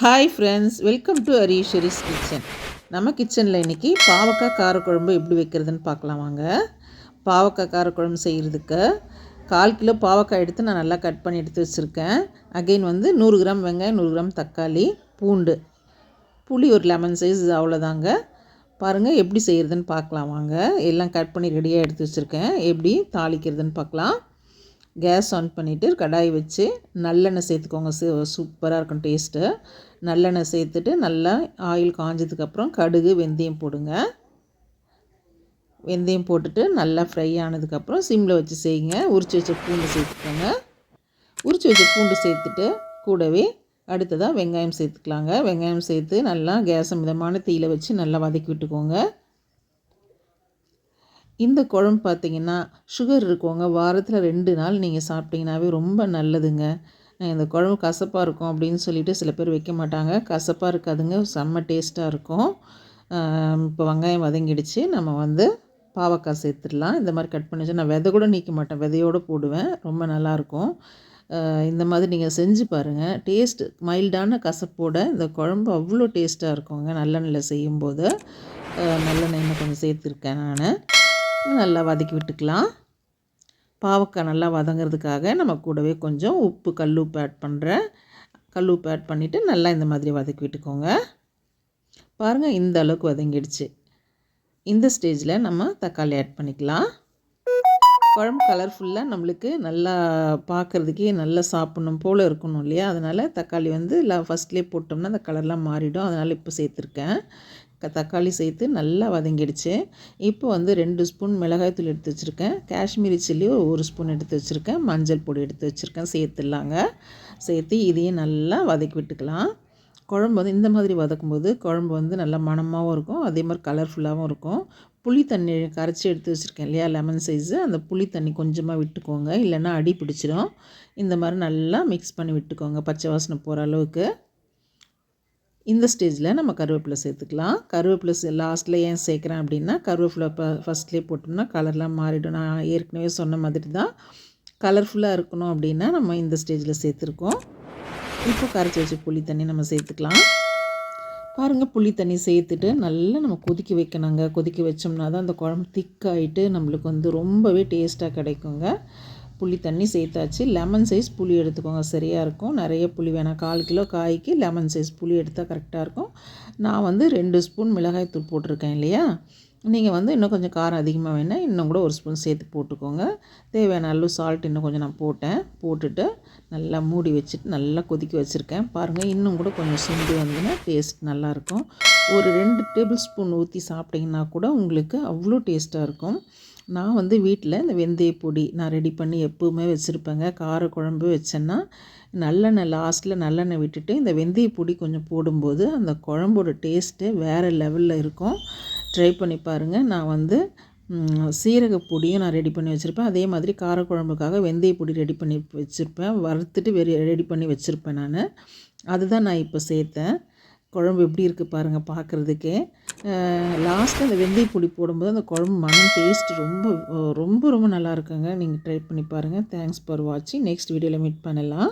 Hi friends welcome to Hariswari's kitchen நம்ம கிச்சனில் இன்றைக்கி பாவக்காய் காரக்குழம்பு எப்படி வைக்கிறதுன்னு பார்க்கலாம் வாங்க. பாவக்காய் காரக்குழம்பு செய்கிறதுக்கு கால் கிலோ பாவக்காய் எடுத்து நான் நல்லா கட் பண்ணி எடுத்து வச்சுருக்கேன். அகெயின் வந்து நூறு கிராம் வெங்காயம் நூறு கிராம் தக்காளி பூண்டு. புளி ஒரு லெமன் சைஸ் அவ்வளோதாங்க. பாருங்கள் எப்படி செய்கிறதுன்னு பார்க்கலாம் வாங்க. எல்லாம் கட் பண்ணி ரெடியாக எடுத்து வச்சுருக்கேன். எப்படி தாளிக்கிறதுன்னு பார்க்கலாம். கேஸ் ஆன் பண்ணிவிட்டு கடாய் வச்சு நல்லெண்ணெய் சேர்த்துக்கோங்க. சூப்பராக இருக்கும் டேஸ்ட்டு. நல்லெண்ணெய் சேர்த்துட்டு நல்லா ஆயில் காஞ்சதுக்கப்புறம் கடுகு வெந்தயம் போடுங்க. வெந்தயம் போட்டுட்டு நல்லா ஃப்ரை ஆனதுக்கப்புறம் சிம்மில் வச்சு செய்யுங்க. உரிச்சு வச்ச பூண்டு சேர்த்துக்கோங்க. உரிச்சு வச்ச பூண்டு சேர்த்துட்டு கூடவே அடுத்ததாக வெங்காயம் சேர்த்துக்கலாங்க. வெங்காயம் சேர்த்து நல்லா கேஸை மிதமான தீயில் வச்சு நல்லா வதக்கி விட்டுக்கோங்க. இந்த குழம்பு பார்த்திங்கன்னா சுகர் இருக்கவங்க வாரத்தில் ரெண்டு நாள் நீங்கள் சாப்பிட்டீங்கன்னாவே ரொம்ப நல்லதுங்க. இந்த குழம்பு கசப்பாக இருக்கும் அப்படின்னு சொல்லிட்டு சில பேர் வைக்க மாட்டாங்க. கசப்பாக இருக்காதுங்க. செம்ம டேஸ்ட்டாக இருக்கும். இப்போ வெங்காயம் வதங்கிடுச்சு. நம்ம வந்து பாவக்காய் சேர்த்துடலாம். இந்த மாதிரி கட் பண்ணி நான் விதை கூட நீக்க மாட்டேன். விதையோடு போடுவேன். ரொம்ப நல்லாயிருக்கும் இந்த மாதிரி நீங்கள் செஞ்சு பாருங்கள் டேஸ்ட் மைல்டான கசப்போட இந்த குழம்பு அவ்வளோ டேஸ்ட்டாக இருக்குங்க. நல்லெண்ணெயில் செய்யும்போது. நல்லெண்ணெய் கொஞ்சம் சேர்த்துருக்கேன் நான். நல்லா வதக்கி விட்டுக்கலாம். பாவக்காய் நல்லா வதங்கிறதுக்காக நம்ம கூடவே கொஞ்சம் உப்பு கல் உப்பு ஆட் பண்ணுறேன் கல் உப்பு ஆட் பண்ணிவிட்டு நல்லா இந்த மாதிரி வதக்கி விட்டுக்கோங்க. பாருங்கள் இந்த அளவுக்கு வதங்கிடுச்சு. இந்த ஸ்டேஜில் நம்ம தக்காளி ஆட் பண்ணிக்கலாம். குழம்பு கலர்ஃபுல்லாக நம்மளுக்கு நல்லா பார்க்குறதுக்கே நல்லா சாப்பிட்ணும் போல் இருக்கணும் இல்லையா? அதனால் தக்காளி வந்து இல்லை ஃபஸ்ட்லேயே போட்டோம்னா அந்த கலர்லாம் மாறிடும். அதனால் இப்போ சேர்த்துருக்கேன். தக்காளி சேர்த்து நல்லா வதங்கிடுச்சு. இப்போ வந்து ரெண்டு ஸ்பூன் மிளகாய்த்தூள் எடுத்து வச்சுருக்கேன். காஷ்மீரி சில்லி ஒரு ஸ்பூன் எடுத்து வச்சுருக்கேன். மஞ்சள் பொடி எடுத்து வச்சுருக்கேன். சேர்த்துடலாங்க. சேர்த்து இதையும் நல்லா வதக்கி விட்டுக்கலாம். குழம்பு வந்து இந்த மாதிரி வதக்கும்போது குழம்பு வந்து நல்லா மணமாகவும் இருக்கும். அதே மாதிரி கலர்ஃபுல்லாகவும் இருக்கும். புளி தண்ணி கரைச்சி எடுத்து வச்சுருக்கேன் இல்லையா? லெமன் சைஸு அந்த புளி தண்ணி கொஞ்சமாக விட்டுக்கோங்க. இல்லைன்னா அடி பிடிச்சிடும். இந்த மாதிரி நல்லா மிக்ஸ் பண்ணி விட்டுக்கோங்க. பச்சை வாசனை போகிற அளவுக்கு. இந்த ஸ்டேஜில் நம்ம கருவேப்பிலை சேர்த்துக்கலாம். கருவேப்பிலை லாஸ்ட்டில் ஏன் சேர்க்குறேன் அப்படின்னா கருவேப்பிலை இப்போ ஃபஸ்ட்லேயே போட்டோம்னா கலர்லாம் மாறிடும். நான் ஏற்கனவே சொன்ன மாதிரி தான் கலர்ஃபுல்லாக இருக்கணும் அப்படின்னா நம்ம இந்த ஸ்டேஜில் சேர்த்துருக்கோம். இப்போ கரைச்சி வச்சு புளி தண்ணி நம்ம சேர்த்துக்கலாம். பாருங்கள் புளி தண்ணி சேர்த்துட்டு நல்லா நம்ம கொதிக்க வைக்கணுங்க. கொதிக்க வச்சோம்னா தான் அந்த குழம்பு திக்காயிட்டு நம்மளுக்கு வந்து ரொம்பவே டேஸ்ட்டாக கிடைக்குங்க. புளி தண்ணி சேர்த்தாச்சு. லெமன் சைஸ் புளி எடுத்துக்கோங்க. சரியாக இருக்கும். நிறைய புளி வேணாம். கால் கிலோ காய்க்கு லெமன் சைஸ் புளி எடுத்தால் கரெக்டாக இருக்கும். நான் வந்து ரெண்டு ஸ்பூன் மிளகாய் தூள் போட்டிருக்கேன் இல்லையா? நீங்கள் வந்து இன்னும் கொஞ்சம் காரம் அதிகமாக வேணால் இன்னும் கூட ஒரு ஸ்பூன் சேர்த்து போட்டுக்கோங்க. தேவையான அளவு சால்ட் இன்னும் கொஞ்சம் நான் போட்டேன். போட்டுட்டு நல்லா மூடி வச்சுட்டு நல்லா கொதிக்க வச்சுருக்கேன். பாருங்கள் இன்னும் கூட கொஞ்சம் சுண்டி வந்துன்னா டேஸ்ட் நல்லாயிருக்கும் ஒரு ரெண்டு டேபிள் ஸ்பூன் ஊற்றி சாப்பிட்டிங்கன்னா கூட உங்களுக்கு அவ்வளோ டேஸ்ட்டாக இருக்கும். நான் வந்து வீட்டில் இந்த வெந்தய பொடி நான் ரெடி பண்ணி எப்போவுமே வச்சுருப்பேங்க. கார குழம்பு வச்சேன்னா நல்லெண்ணெய் லாஸ்ட்டில் நல்லெண்ணெய் விட்டுட்டு இந்த வெந்தய பொடி கொஞ்சம் போடும்போது அந்த குழம்போட டேஸ்ட்டு வேறு லெவலில் இருக்கும். ட்ரை பண்ணி பாருங்கள் நான் வந்து சீரக பொடியும் நான் ரெடி பண்ணி வச்சுருப்பேன். அதே மாதிரி காரக்குழம்புக்காக வெந்தய பொடி ரெடி பண்ணி வச்சுருப்பேன். வறுத்துட்டு வெறி ரெடி பண்ணி வச்சுருப்பேன் நான். அதுதான் நான் இப்போ சேர்த்தேன். குழம்பு எப்படி இருக்குது பாருங்கள் பார்க்குறதுக்கே லாஸ்ட்டு அந்த வெந்தய பொடி போடும்போது அந்த குழம்பு மனம் டேஸ்ட் ரொம்ப ரொம்ப ரொம்ப நல்லா இருக்குங்க. நீங்கள் ட்ரை பண்ணி பாருங்கள் தேங்க்ஸ் ஃபார் வாட்சிங் நெக்ஸ்ட் வீடியோவில் மீட் பண்ணலாம்.